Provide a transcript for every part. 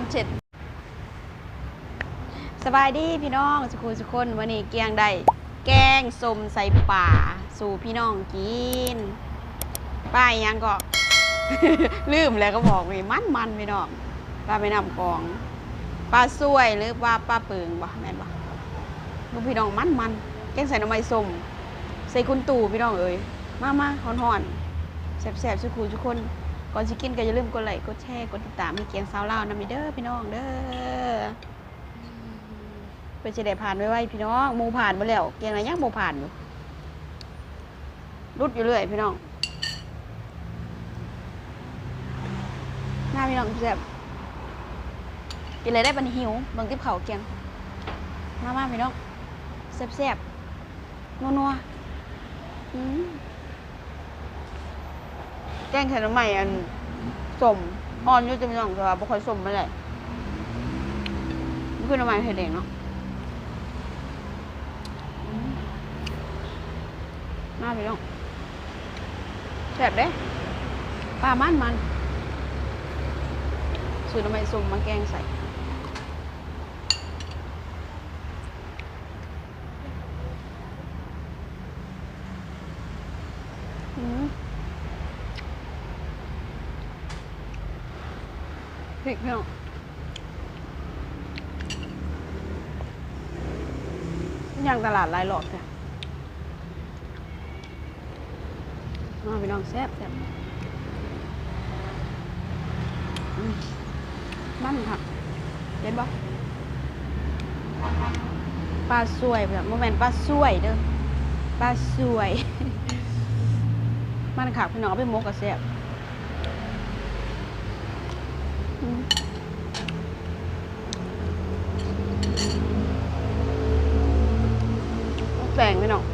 ำเจ็ดสบายดีพี่น้องสุขุสุคนวันนี้เกียงได้แกงส้มใส่ป่า สู่พี่น้องกิน ป้ายยังก็ ลืมแล้วก็บอกเลยมันมันพี่น้องปลาไปนำกองปลาสวยหรือปลาปลาเปิงบ่แม่นบ่ลูกพี่น้องมันมันแกงใส่หน้ำไม้ส้มใส่คุณตู่พี่น้องเอ้ยมามาฮ้อนๆแซ่บๆสุขุทุกคน ก่อนสิกินก็อย่าลืมกดไลค์กดแชร์กดติดตามให้เกียงสาวลาวนำเด้อพี่น้องเด้อเพื่อจะได้ผ่านไว้ๆพี่น้องหมูผ่านมาแล้วเกียงอะไรยังหมูผ่านอยู่รุดอยู่เรื่อยพี่น้องหน้าพี่น้องแซ่บกินอะไรได้บันหิวเบิ่งติบเขาเกียงมามาพี่น้องแซ่บๆนัวๆอืม กงไข่น้ำใหม่อันสมอ่อนอยู่จะไม่ต้องแต่ว่าบ่ค่อยสมไม่ได้มันคือน้ำใหม่เฮ็ดเองเนาะอืมน่าไปน้องแซ่บเด้ปลามันมันสูตรน้ำใหม่สมมาแกงใส่อืม พริกพี่น้องย่างตลาดลายหลอดค่ะมาพี่น้องแซ่บแซ่บอืมมันค่ะเห็นปะปลาสวยแบบโมเมนต์ปลาสวยเด้อปลาสวย มันค่ะพี่น้องเอาไปมกกับแซ่บอืม แสงไปหน่อย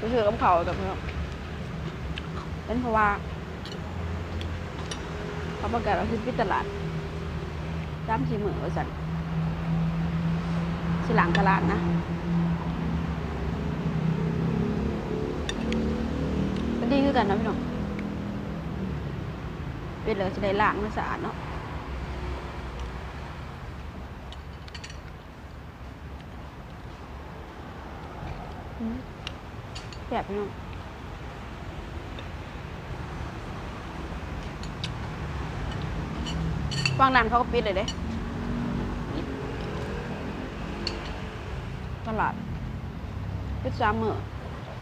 รู้สึกกับเขาแต่เพื่อนเป็นเพราะว่าเขาประกาศว่าคือปิตลาดจ้ำชีมือไว้สั่นสิหลังตลาดนะ ดีคือกันนะพี่น้องเป็นเลยจะได้ล้างมันสะอาดเนาะแบบนี้วางนานเขาก็ปิดเลยเด้ตลาดปิดสามมือ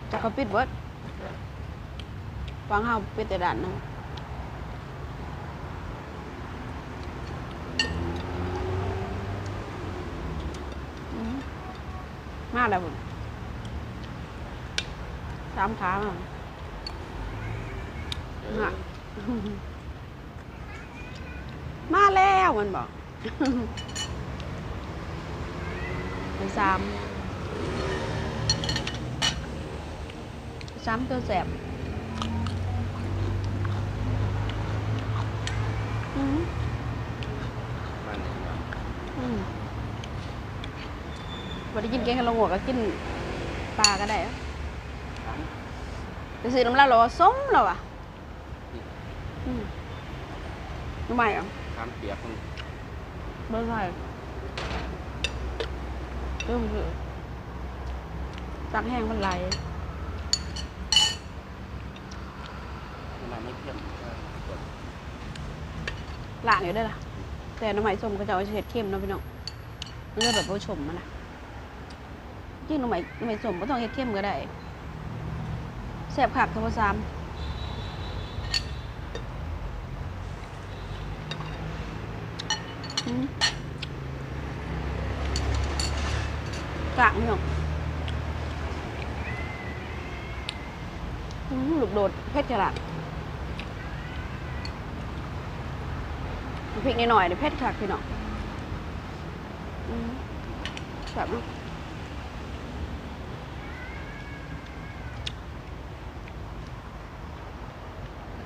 แต่เขาปิดเบิด วางเฮาปิดแต่ด่านหนึงอืมมาแล้วผมสามขามาน่ะมาแล้วมันบอกเป็นสามสามตัวแสบอืม มัน อืม วันนี้กินแกงขลงหัวก็กินปลาก็ได้อะทั้งไปซื้อน้ำลายเราว่าส้มเราอะอืมทำไมอะน้ำเปียกมันไม่ใช่เรื่องคือตักแห้งมันไหลมันไม่เข้มก็กดล่างอยู่ได้อล่ะ แต่น้ำไหมส้มก็จะเอาเห็ดเข้มเนาะพี่น้องมันจะแบบผสมมันนะ จริงหน้ำไม้หน้ำไหมส้มก็ต้องเห็ดเข้มก็ได้แซ่บขักทั้งสามอืมกลางพี่น้องอืมลูกโดดเพชรฉลาดพริกนิดหน่อยเดี๋ยวเพชรคักพี่น้องแบบนั้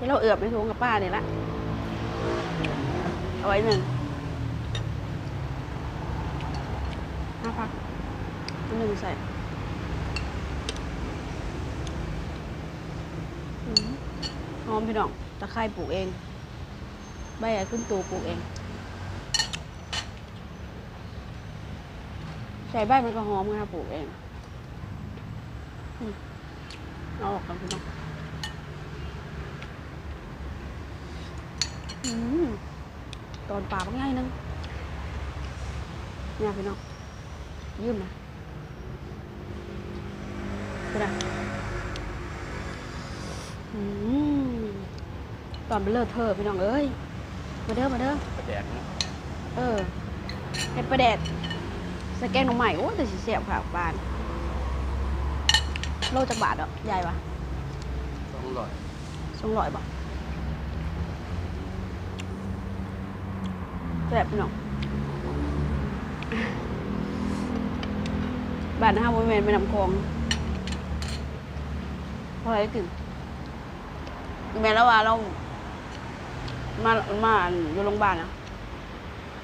ที่เราเอือบในถุงกับป้าเนี่ยละเอาไว้หนึ่งห้าพักอันหนึ่งใส่หอมพี่น้องตะไคร้ปลูกเอง ใบอะขึ้นตูปลูกเอง ใส่ใบมันก็หอมนะปลูกเองอืมเอาออกกันพี่น้องอืม ตอนป่าเป็นไงนึงเนี่ยพี่น้องยืมนะก็ได้อืมตอนเป็นเลอะเทอะพี่น้องเอ้ย มาเด้อมาเด้อกระแดกนะเออเห็ดประแดดสแกงหน่อใหม่โอ้แต่สิเสียบค่ะบาน โลจากบาทเหรอใหญ่ปะต้องอร่อยสองร้อยปะ แบบน้องบานะฮะบริเวณเป็นน้ำคลองพออะไรถึงแม่แล้วว่าเรา มามาอยู่โรงพยาบาลนะ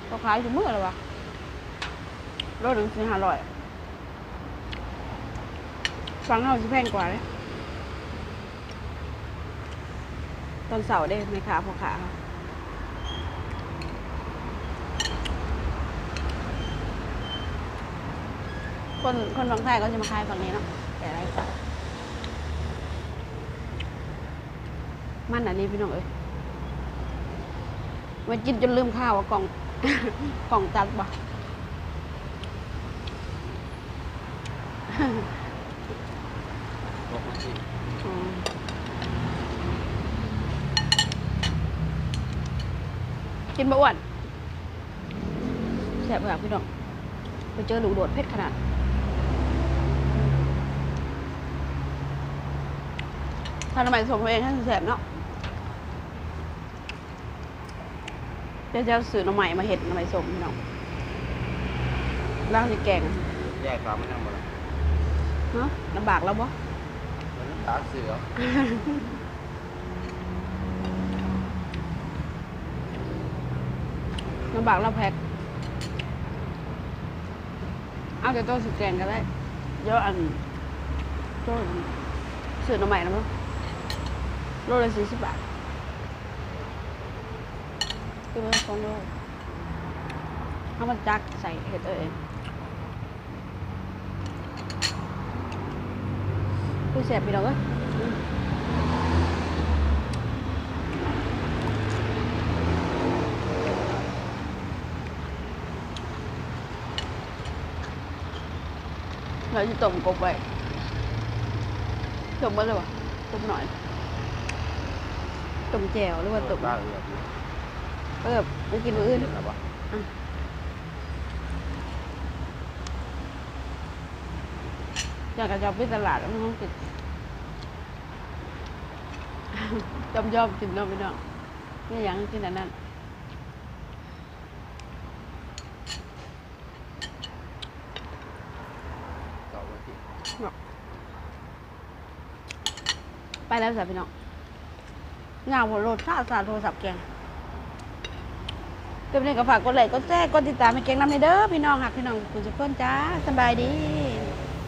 ก็ขายอยู่เมื่อแล้วะรถหนึ่งสี่ห้าร้อยฟังเราจะแพงกว่าเลยตอนเสาร์ได้ไหมคะพ่อขา ค่ะคนคนบางไทยก็จะมาขายฝั่งนี้เนาะแต่ไรกว่ามันอันนี้พี่น้องเอ้ยมากินจนลืมข้าวว่ากล่องกล่องจัดบ่กินบะอ้วนแสบแบบพี่น้องไปเจอหลูโดดเพชรขนาด ถ้า ทำไมสมเองท่านแสบเนาะเดี๋ยวจะเอาสื่อหน่อใหม่มาเห็ดหน่อใหม่สมพี่น้องล่างจะแกงแยกความไม่ทำหมดหรอกเนาะลำบากแล้วบ่มันน้ำตาเสือลำบากแล้วแพ็คเอาแต่ตัวสุดแกงก็ได้เยอะอันตัวสื่อหน่อใหม่แล้วมั้ง โลละสี่สิบบาทคือมันสองโลเอามันจักใส่เห็ดเองคือเสียบพี่น้องเอ้ยอืมเราจะต้มกบไว้ต้มเมื่อไรวะต้มหน่อย ต้มแจ่วหรือว่าต้มตาเอือบเออไปกินมื้ออื่นเห็นแล้วปะอยากจะจะไปตลาดแล้วมันต้องกินจอมยอมกินเนาะพี่น้องไม่อยังกินอันนั้นเก่ามาสิไปแล้วสิพี่น้อง งาหัวโรดชาสาโทรศัพท์แกงเก็เป็นก็ฝากกดไลค์กดแชร์กดติดตามให้แกงน้ำในเด้อพี่น้องหักพี่น้องคุณจะเพื่อนจ้าสบายดี